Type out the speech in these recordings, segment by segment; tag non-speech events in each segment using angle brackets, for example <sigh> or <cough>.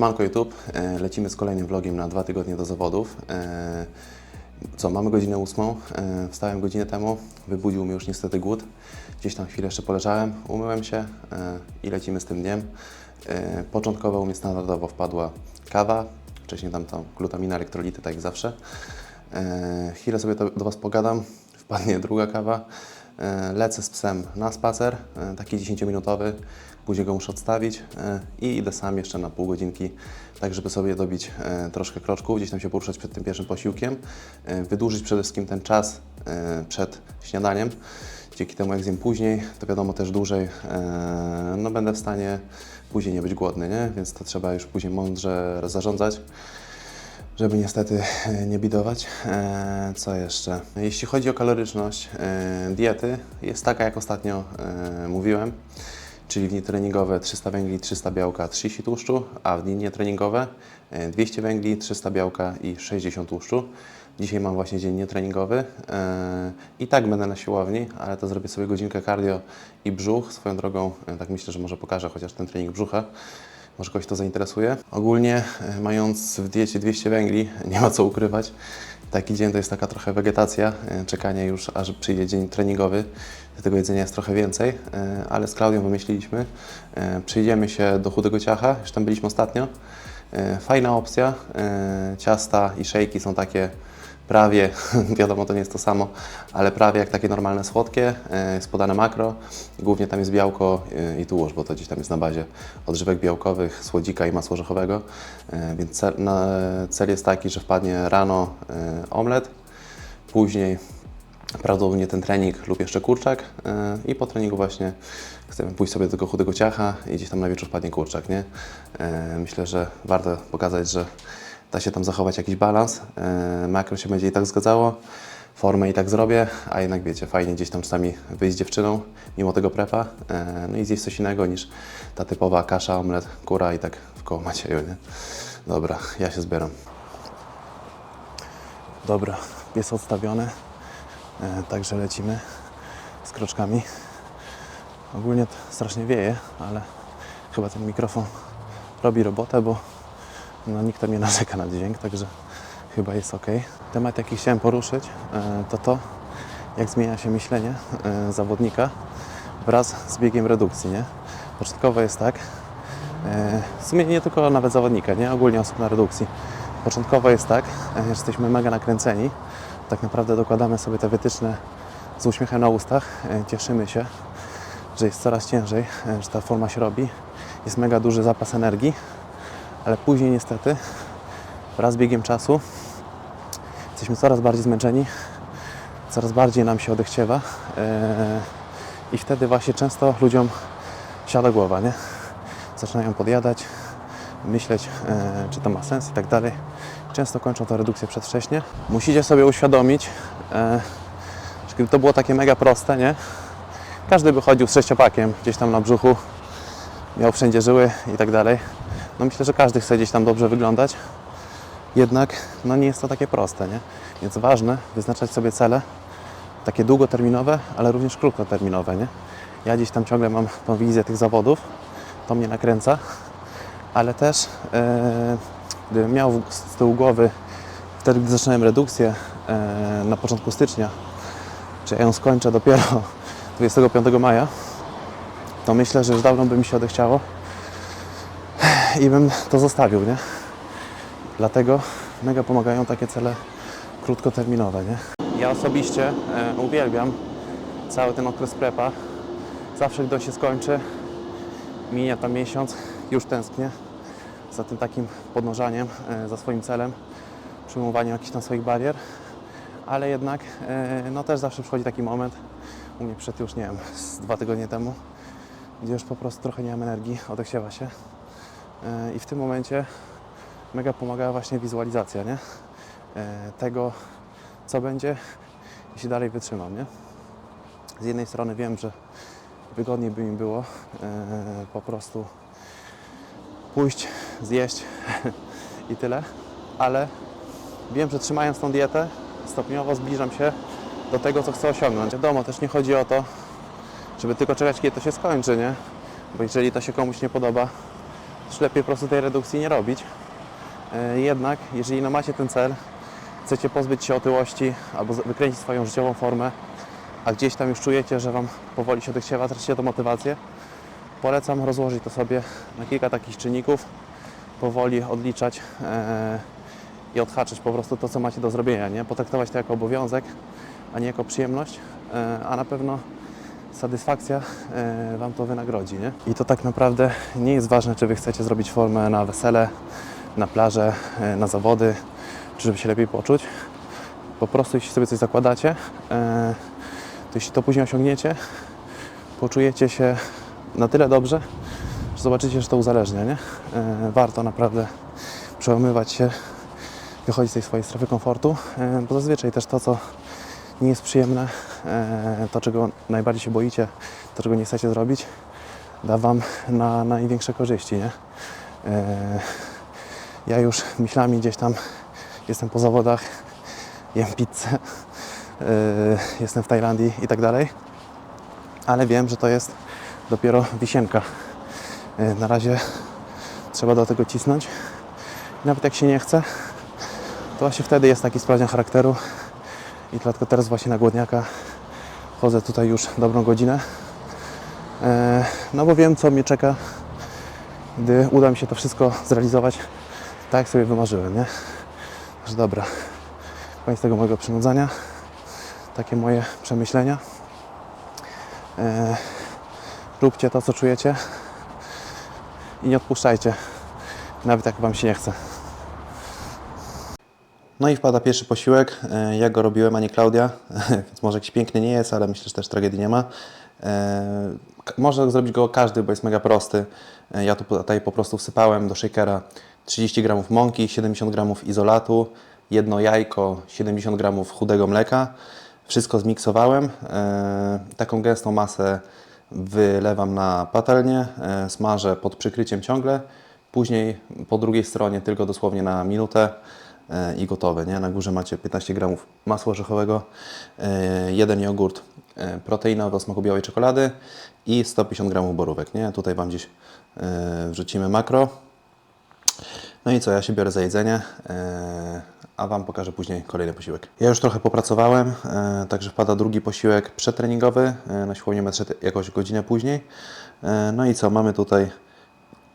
Siemanko YouTube, E, lecimy z kolejnym vlogiem na dwa tygodnie do zawodów. E, Co, mamy godzinę ósmą, E, wstałem godzinę temu, wybudził mnie już niestety głód. Gdzieś tam chwilę jeszcze poleżałem, umyłem się i lecimy z tym dniem. Początkowo u mnie standardowo wpadła kawa, wcześniej tam tą glutamina, elektrolity, tak jak zawsze. Chwilę sobie to, do Was pogadam, wpadnie druga kawa. E, Lecę z psem na spacer, e, taki 10-minutowy, później go muszę odstawić e, i idę sam jeszcze na pół godzinki, tak żeby sobie dobić troszkę kroczków, gdzieś tam się poruszać przed tym pierwszym posiłkiem, wydłużyć przede wszystkim ten czas przed śniadaniem. Dzięki temu jak zjem później, to wiadomo też dłużej, no będę w stanie później nie być głodny, nie? więc to trzeba już później mądrze zarządzać żeby niestety e, nie bidować. E, Co jeszcze? Jeśli chodzi o kaloryczność e, diety, jest taka jak ostatnio mówiłem, czyli w dni treningowe 300 węgli, 300 białka, 30 tłuszczu, a w dni nietreningowe e, 200 węgli, 300 białka i 60 tłuszczu. Dzisiaj mam właśnie dzień nietreningowy i tak będę na siłowni, ale to zrobię sobie godzinkę cardio i brzuch. Swoją drogą, tak myślę, że może pokażę chociaż ten trening brzucha. Może kogoś to zainteresuje. Ogólnie, e, mając w diecie 200 węgli, nie ma co ukrywać. Taki dzień to jest taka trochę wegetacja, e, czekanie już, aż przyjdzie dzień treningowy. Tego jedzenia jest trochę więcej, e, ale z Klaudią wymyśliliśmy. Przyjdziemy się do chudego ciacha, już tam byliśmy ostatnio. Fajna opcja. Ciasta i szejki są takie prawie, <laughs> wiadomo to nie jest to samo, ale prawie jak takie normalne słodkie, e, jest podane makro, głównie tam jest białko e, i tłuszcz, bo to gdzieś tam jest na bazie odżywek białkowych, słodzika i masła orzechowego, E, więc cel, na, cel jest taki, że wpadnie rano omlet, później prawdopodobnie ten trening lub jeszcze kurczak i po treningu właśnie chcemy pójść sobie do tego chudego ciacha i gdzieś tam na wieczór wpadnie kurczak, nie? Myślę, że warto pokazać, że da się tam zachować jakiś balans. E, Makro się będzie i tak zgadzało, formę i tak zrobię, a jednak wiecie, fajnie gdzieś tam czasami wyjść z dziewczyną, mimo tego prepa, e, no i zjeść coś innego niż ta typowa kasza, omlet, kura i tak w koło Macieju, nie? Dobra, ja się zbieram. Dobra, pies odstawiony, e, także lecimy z kroczkami. Ogólnie strasznie wieje, ale chyba ten mikrofon robi robotę, bo no, nikt tam nie narzeka na dźwięk, także chyba jest ok. Temat, jaki chciałem poruszyć, e, to to, jak zmienia się myślenie e, zawodnika wraz z biegiem redukcji. Nie? Początkowo jest tak, e, w sumie nie tylko nawet zawodnika, nie? ogólnie osób na redukcji. Początkowo jest tak, że jesteśmy mega nakręceni, tak naprawdę dokładamy sobie te wytyczne z uśmiechem na ustach, cieszymy się, że jest coraz ciężej, że ta forma się robi, jest mega duży zapas energii, ale później niestety wraz z biegiem czasu jesteśmy coraz bardziej zmęczeni, coraz bardziej nam się odechciewa e, i wtedy właśnie często ludziom siada głowa, nie? Zaczynają podjadać, myśleć, e, czy to ma sens i tak dalej. Często kończą tę redukcję przedwcześnie. Musicie sobie uświadomić, e, że gdyby to było takie mega proste, nie? Każdy by chodził z sześciopakiem gdzieś tam na brzuchu, miał wszędzie żyły i tak dalej. No myślę, że każdy chce gdzieś tam dobrze wyglądać. Jednak no nie jest to takie proste, nie? Więc ważne wyznaczać sobie cele takie długoterminowe, ale również krótkoterminowe, nie? Ja gdzieś tam ciągle mam tą wizję tych zawodów, to mnie nakręca, ale też e, gdybym miał z tyłu głowy wtedy, gdy zaczynałem redukcję e, na początku stycznia, czy ja ją skończę dopiero <laughs> 25 maja, to myślę, że już dawno by mi się odechciało i bym to zostawił, nie? Dlatego mega pomagają takie cele krótkoterminowe, nie? Ja osobiście e, uwielbiam cały ten okres prepa. Zawsze, gdy on się skończy, minie tam miesiąc, już tęsknię za tym takim podążaniem, e, za swoim celem, przyjmowaniem jakichś tam swoich barier, ale jednak e, no też zawsze przychodzi taki moment, u mnie przed już, nie wiem, z dwa tygodnie temu, gdzie już po prostu trochę nie mam energii, odechciewa się i w tym momencie mega pomagała właśnie wizualizacja, nie? E, Tego, co będzie, jeśli dalej wytrzymam, nie? Z jednej strony wiem, że wygodniej by mi było e, po prostu pójść, zjeść <laughs> i tyle, ale wiem, że trzymając tą dietę, stopniowo zbliżam się do tego, co chcę osiągnąć. Wiadomo, też nie chodzi o to, żeby tylko czekać, kiedy to się skończy, nie? Bo jeżeli to się komuś nie podoba, Też lepiej po prostu tej redukcji nie robić. E, Jednak, jeżeli no macie ten cel, chcecie pozbyć się otyłości albo wykręcić swoją życiową formę, a gdzieś tam już czujecie, że Wam powoli się odechciewa, tracicie tą motywację, polecam rozłożyć to sobie na kilka takich czynników, powoli odliczać e, i odhaczyć po prostu to, co macie do zrobienia, nie? Potraktować to jako obowiązek, a nie jako przyjemność, e, a na pewno satysfakcja e, Wam to wynagrodzi, nie? I to tak naprawdę nie jest ważne, czy Wy chcecie zrobić formę na wesele, na plażę, e, na zawody, czy żeby się lepiej poczuć. Po prostu jeśli sobie coś zakładacie, e, to jeśli to później osiągniecie, poczujecie się na tyle dobrze, że zobaczycie, że to uzależnia, nie? Warto naprawdę przełamywać się, wychodzić z tej swojej strefy komfortu, bo zazwyczaj też to, co nie jest przyjemne, to czego najbardziej się boicie, to czego nie chcecie zrobić, da Wam na największe korzyści, nie? E, Ja już myślami gdzieś tam jestem po zawodach, jem pizzę, e, jestem w Tajlandii i tak dalej, ale wiem, że to jest dopiero wisienka. E, Na razie trzeba do tego cisnąć. Nawet jak się nie chce, to właśnie wtedy jest taki sprawdzian charakteru i dlatego teraz właśnie na głodniaka chodzę tutaj już dobrą godzinę. E, No bo wiem, co mnie czeka, gdy uda mi się to wszystko zrealizować tak, jak sobie wymarzyłem, nie? Także dobra, koniec tego mojego przynudzania. Takie moje przemyślenia. E, róbcie to, co czujecie i nie odpuszczajcie, nawet jak Wam się nie chce. No i wpada pierwszy posiłek. E, Ja go robiłem, a nie Klaudia, <laughs> więc może jakiś piękny nie jest, ale myślę, że też tragedii nie ma. E, Może zrobić go każdy, bo jest mega prosty. E, Ja tu tutaj po prostu wsypałem do shakera 30 g mąki, 70 g izolatu, jedno jajko, 70 g chudego mleka. Wszystko zmiksowałem. Taką gęstą masę wylewam na patelnię, smażę pod przykryciem ciągle. Później po drugiej stronie tylko dosłownie na minutę i gotowe. Nie? Na górze macie 15 gramów masła orzechowego, e, jeden jogurt e, proteinowy o smaku białej czekolady i 150 gramów borówek. Nie? Tutaj Wam gdzieś e, wrzucimy makro. No i co, ja się biorę za jedzenie, a Wam pokażę później kolejny posiłek. Ja już trochę popracowałem, także wpada drugi posiłek przetreningowy. Na siłownię szedł jakąś godzinę później. No i co, mamy tutaj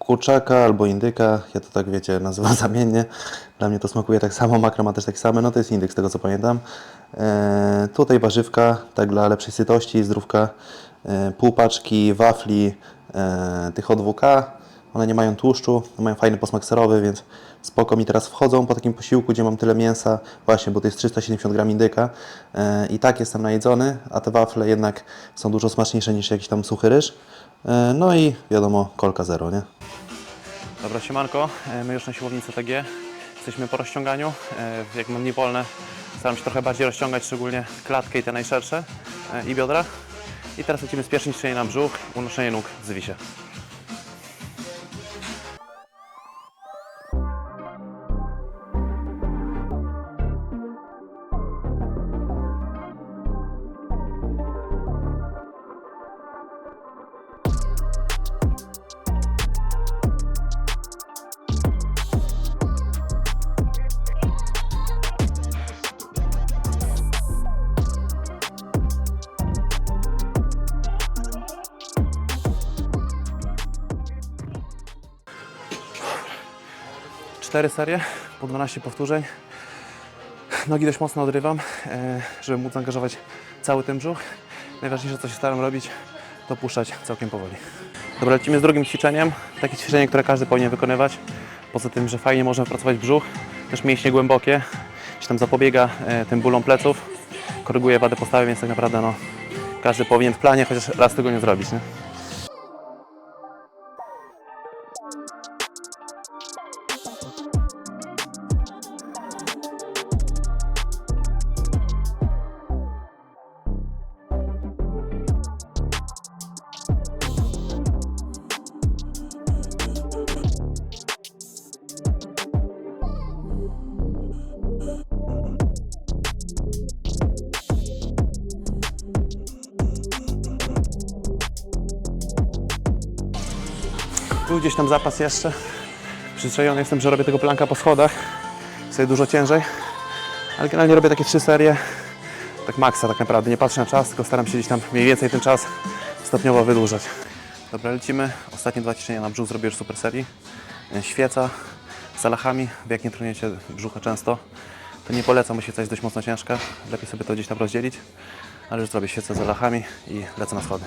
kurczaka albo indyka, ja to tak wiecie, nazywam <laughs> zamiennie. Dla mnie to smakuje tak samo, makro ma też tak same, no to jest indyk z tego co pamiętam. E, tutaj warzywka, tak dla lepszej sytości, zdrówka, e, pół paczki wafli e, tych O2K, one nie mają tłuszczu, mają fajny posmak serowy, więc spoko mi teraz wchodzą po takim posiłku, gdzie mam tyle mięsa, właśnie, bo to jest 370 gram indyka e, i tak jestem najedzony, a te wafle jednak są dużo smaczniejsze niż jakiś tam suchy ryż. E, no i wiadomo, kolka zero, nie? Dobra, siemanko, E, my już na siłowni CTG, jesteśmy po rozciąganiu, E, jak mam dni wolne, staram się trochę bardziej rozciągać, szczególnie klatkę i te najszersze e, i biodra. I teraz lecimy z pierwszym na brzuch, unoszenie nóg z wisie. Cztery serie, po 12 powtórzeń. Nogi dość mocno odrywam, e, żeby móc zaangażować cały ten brzuch. Najważniejsze, co się staram robić, to puszczać całkiem powoli. Dobra, lecimy z drugim ćwiczeniem. Takie ćwiczenie, które każdy powinien wykonywać. Poza tym, że fajnie można pracować brzuch, też mięśnie głębokie, gdzieś tam zapobiega e, tym bólom pleców, koryguje wadę postawy, więc tak naprawdę no, każdy powinien w planie chociaż raz tego nie zrobić. Nie? Tu gdzieś tam zapas jeszcze. Przyzwyczajony jestem, że robię tego planka po schodach. Sobie dużo ciężej. Ale generalnie robię takie trzy serie. Tak maksa tak naprawdę. Nie patrzę na czas, tylko staram się gdzieś tam mniej więcej ten czas stopniowo wydłużać. Dobra, lecimy. Ostatnie dwa ćwiczenia na brzuch zrobię już super serii. E, Świeca z zalachami. Wy Jak nie trenujecie brzucha często, to nie polecam, bo świeca jest dość mocno ciężka. Lepiej sobie to gdzieś tam rozdzielić. Ale już zrobię świecę z zalachami i lecę na schody.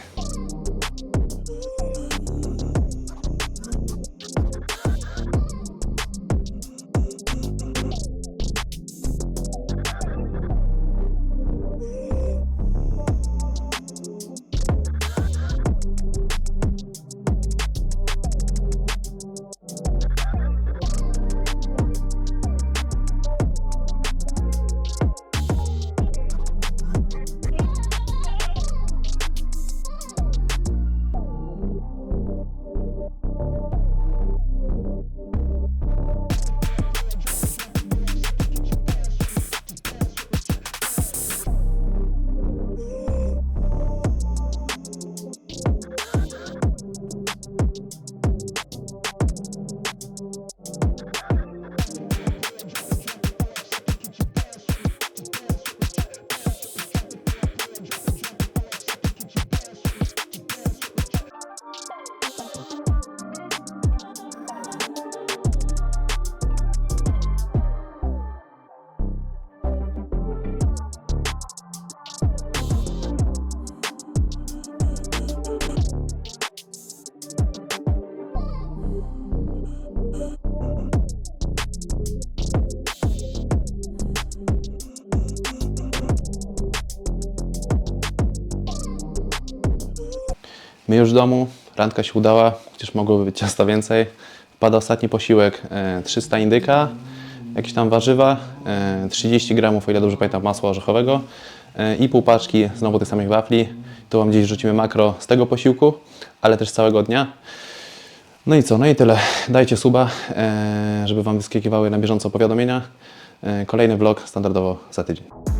My już w domu, randka się udała, chociaż mogłoby być ciasta więcej. Wpada ostatni posiłek, e, 300 indyka, jakieś tam warzywa, e, 30 gramów, o ile dobrze pamiętam, masła orzechowego e, i pół paczki znowu tych samych wafli. Tu Wam gdzieś rzucimy makro z tego posiłku, ale też całego dnia. No i co, no i tyle. Dajcie suba, e, żeby Wam wyskakiwały na bieżąco powiadomienia. E, Kolejny vlog standardowo za tydzień.